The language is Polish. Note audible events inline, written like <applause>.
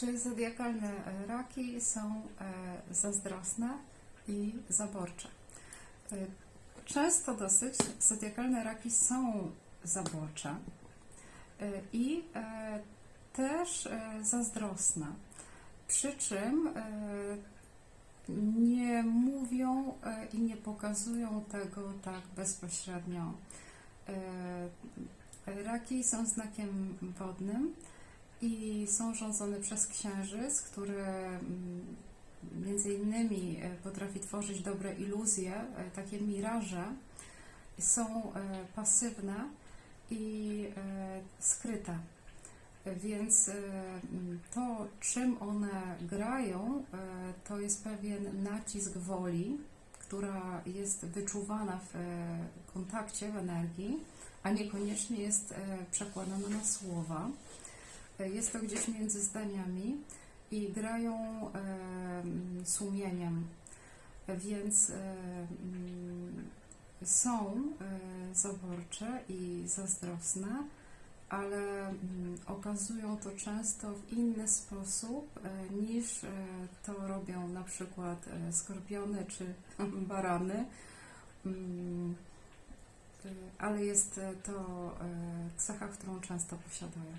Czy zodiakalne e, raki są e, zazdrosne i zaborcze? E, Często dosyć zodiakalne raki są zaborcze i też zazdrosne. Przy czym nie mówią i nie pokazują tego tak bezpośrednio. Raki są znakiem wodnym i są rządzone przez księżyc, który mm, między innymi e, potrafi tworzyć dobre iluzje, e, takie miraże. Są e, pasywne i skryte. Więc e, m, to, czym one grają, to jest pewien nacisk woli, która jest wyczuwana w kontakcie, w energii, a niekoniecznie jest przekładana na słowa. E, Jest to gdzieś między zdaniami i grają sumieniem, więc są e, zaborcze i zazdrosne, ale mm, okazują to często w inny sposób e, niż to robią na przykład skorpiony czy <laughs> barany. Mm, Ale jest to cecha, którą często posiadają.